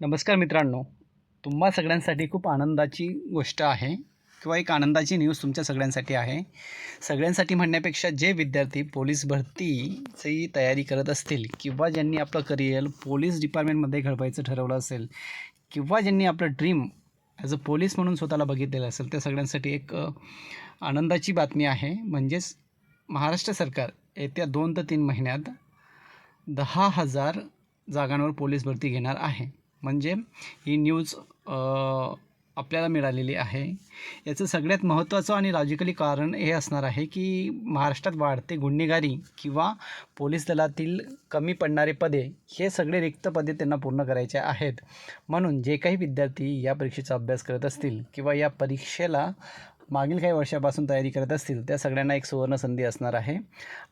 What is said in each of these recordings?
नमस्कार मित्रांनो. तुम्हा सगळ्यांसाठी खूप आनंदाची गोष्ट आहे किंवा एक आनंदाची न्यूज तुमच्या सगळ्यांसाठी आहे. सगळ्यांसाठी म्हणण्यापेक्षा जे विद्यार्थी पोलीस भरतीची तयारी करत असतील किंवा ज्यांनी आपलं करिअर पोलीस डिपार्टमेंटमध्ये घडवायचं ठरवलं असेल किंवा ज्यांनी आपलं ड्रीम ॲज अ पोलीस म्हणून स्वतःला बघितलेलं असेल त्या सगळ्यांसाठी एक आनंदाची बातमी आहे. म्हणजेच महाराष्ट्र सरकार येत्या दोन ते तीन महिन्यात दहा हजार जागांवर पोलीस भरती घेणार आहे. म्हणजे ही न्यूज आपल्याला मिळालेली आहे. याचं सगळ्यात महत्त्वाचं आणि लॉजिकली कारण हे असणार आहे की महाराष्ट्रात वाढते गुन्हेगारी किंवा पोलीस दलातील कमी पडणारे पदे हे सगळे रिक्त पदे त्यांना पूर्ण करायचे आहेत. म्हणून जे काही विद्यार्थी या परीक्षेचा अभ्यास करत असतील किंवा या परीक्षेला मागील काही वर्षापासून तयारी करत असतील त्या सगळ्यांना एक सुवर्ण संधी असणार आहे.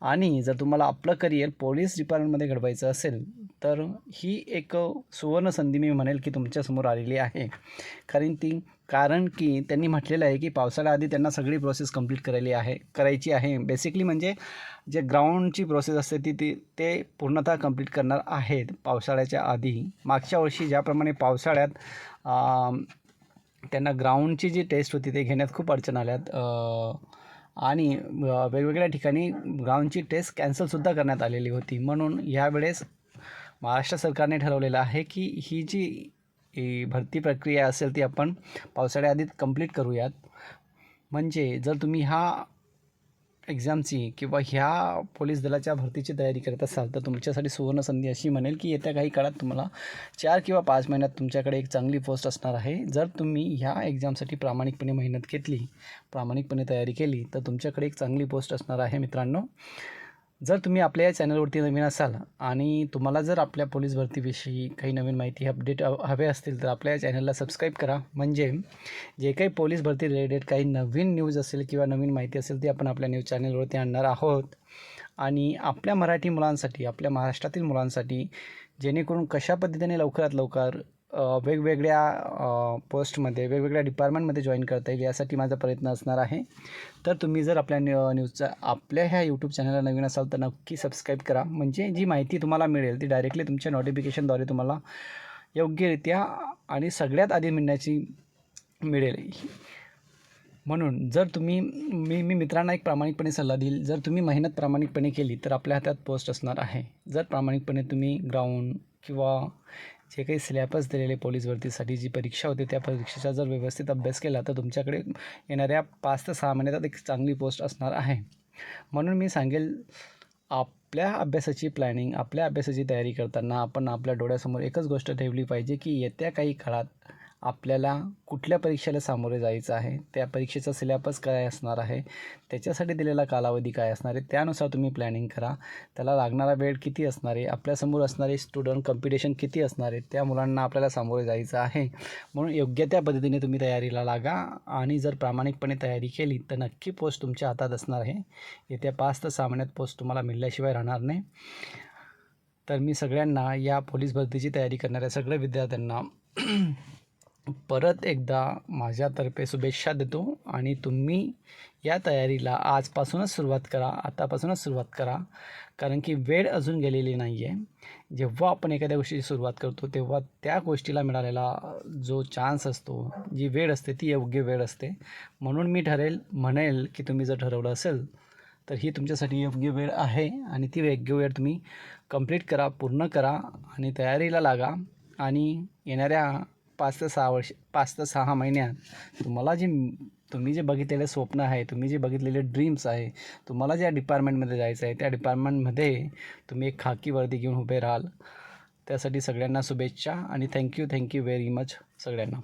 आणि जर तुम्हाला आपलं करिअर पोलीस डिपार्टमेंटमध्ये घडवायचं असेल तर ही एक सुवर्ण संधी मी म्हणेल की तुमच्यासमोर आलेली आहे. कारण ती कारण की त्यांनी म्हटलेलं आहे की पावसाळ्याआधी त्यांना सगळी प्रोसेस कंप्लीट करायली आहे करायची आहे. बेसिकली म्हणजे जे ग्राउंडची प्रोसेस असते ती ती ते पूर्णतः कंप्लीट करणार आहेत पावसाळ्याच्या आधी. मागच्या वर्षी ज्याप्रमाणे पावसाळ्यात त्यांना ग्राउंडची जी टेस्ट होती ते घेण्यात खूप अडचण आल्यात. आणि वेगवेगळ्या ठिकाणी ग्राउंडची टेस्ट कॅन्सलसुद्धा करण्यात आलेली होती. म्हणून ह्यावेळेस महाराष्ट्र सरकारने ठरवलेलं आहे की ही जी भरती प्रक्रिया असेल ती आपण पावसाळ्याआधी कंप्लीट करूयात. म्हणजे जर तुम्ही हा एक्झामची किंवा ह्या पोलीस दलाच्या भरतीची तयारी करत असाल तर तुमच्यासाठी सुवर्णसंधी अशी म्हणेल की येत्या काही काळात तुम्हाला चार किंवा पाच महिन्यात तुमच्याकडे एक चांगली पोस्ट असणार आहे. जर तुम्ही ह्या एक्झामसाठी प्रामाणिकपणे मेहनत घेतली प्रामाणिकपणे तयारी केली तर तुमच्याकडे एक चांगली पोस्ट असणार आहे मित्रांनो. जर तुम्ही आपल्या या चॅनलवरती नवीन असाल आणि तुम्हाला जर आपल्या पोलीस भरतीविषयी काही नवीन माहिती अपडेट हवे असतील तर आपल्या या चॅनलला सबस्क्राईब करा. म्हणजे जे काही पोलीस भरती रिलेटेड काही नवीन न्यूज असेल किंवा नवीन माहिती असेल ती आपण आपल्या न्यूज चॅनलवरती आणणार आहोत. आणि आपल्या मराठी मुलांसाठी आपल्या महाराष्ट्रातील मुलांसाठी जेणेकरून कशा पद्धतीने लवकरात लवकर वेगवेगळ्या पोस्टमध्ये वेगवेगळ्या डिपार्टमेंटमध्ये जॉईन करता येईल यासाठी माझा प्रयत्न असणार आहे. तर तुम्ही जर आपल्या न्यू न्यूजचा आपल्या ह्या यूट्यूब चॅनलला नवीन असाल तर नक्की सबस्क्राईब करा. म्हणजे जी माहिती तुम्हाला मिळेल ती डायरेक्टली तुमच्या नोटिफिकेशनद्वारे तुम्हाला योग्यरित्या आणि सगळ्यात आधी मिळण्याची मिळेल. म्हणून जर तुम्ही मी मी मित्रांना एक प्रामाणिकपणे सल्ला देईल. जर तुम्ही मेहनत प्रामाणिकपणे केली तर आपल्या हातात पोस्ट असणार आहे. जर प्रामाणिकपणे तुम्ही ग्राउंड किंवा जे काही सिलॅबस दिलेले पोलीस भरतीसाठी जी परीक्षा होती त्या परीक्षेचा जर व्यवस्थित अभ्यास केला तर तुमच्याकडे येणाऱ्या पाच ते सहा महिन्यात एक चांगली पोस्ट असणार आहे. म्हणून मी सांगेल आपल्या अभ्यासाची प्लॅनिंग आपल्या अभ्यासाची तयारी करताना आपण आपल्या डोळ्यासमोर एकच गोष्ट ठेवली पाहिजे की येत्या काही काळात आपल्याला कुठल्या परीक्षेला सामोरे जायचं आहे त्या परीक्षेचा सिलेबस काय असणार आहे त्याच्यासाठी दिलेला कालावधी काय असणार आहे त्यानुसार तुम्ही प्लॅनिंग करा. त्याला लागणारा वेळ किती असणार आहे आपल्यासमोर असणारे स्टुडंट कॉम्पिटिशन किती असणार आहे त्या मुलांना आपल्याला सामोरे जायचं आहे. म्हणून योग्य त्या पद्धतीने तुम्ही तयारीला लागा आणि जर प्रामाणिकपणे तयारी केली तर नक्की पोस्ट तुमच्या हातात असणार आहे. येत्या पाच ते सहा महिन्यात पोस्ट तुम्हाला मिळल्याशिवाय राहणार नाही. तर मी सगळ्यांना या पोलीस भरतीची तयारी करणाऱ्या सगळ्या विद्यार्थ्यांना परत एकदा माझ्यातर्फे शुभेच्छा देतो आणि तुम्ही या तयारीला आजपासूनच सुरुवात करा आतापासूनच सुरुवात करा. कारण की वेळ अजून गेलेली नाही आहे जेव्हा आपण एखाद्या गोष्टीची सुरुवात करतो तेव्हा त्या गोष्टीला मिळालेला जो चान्स असतो जी वेळ असते ती योग्य वेळ असते. म्हणून मी ठरेल म्हणेल की तुम्ही जर ठरवलं असेल तर ही तुमच्यासाठी योग्य वेळ आहे आणि ती योग्य वेळ तुम्ही कंप्लीट करा पूर्ण करा आणि तयारीला लागा. आणि येणाऱ्या पाच ते सहा वर्ष पाच ते सहा महिन्यात तुम्हाला जे तुम्ही जे बघितलेले स्वप्न आहे तुम्ही जे बघितलेले ड्रीम्स आहे तुम्हाला ज्या डिपार्टमेंटमध्ये जायचं आहे त्या डिपार्टमेंटमध्ये तुम्ही एक खाकी वर्दी घेऊन उभे राहाल. त्यासाठी सगळ्यांना शुभेच्छा आणि थँक्यू थँक्यू व्हेरी मच सगळ्यांना.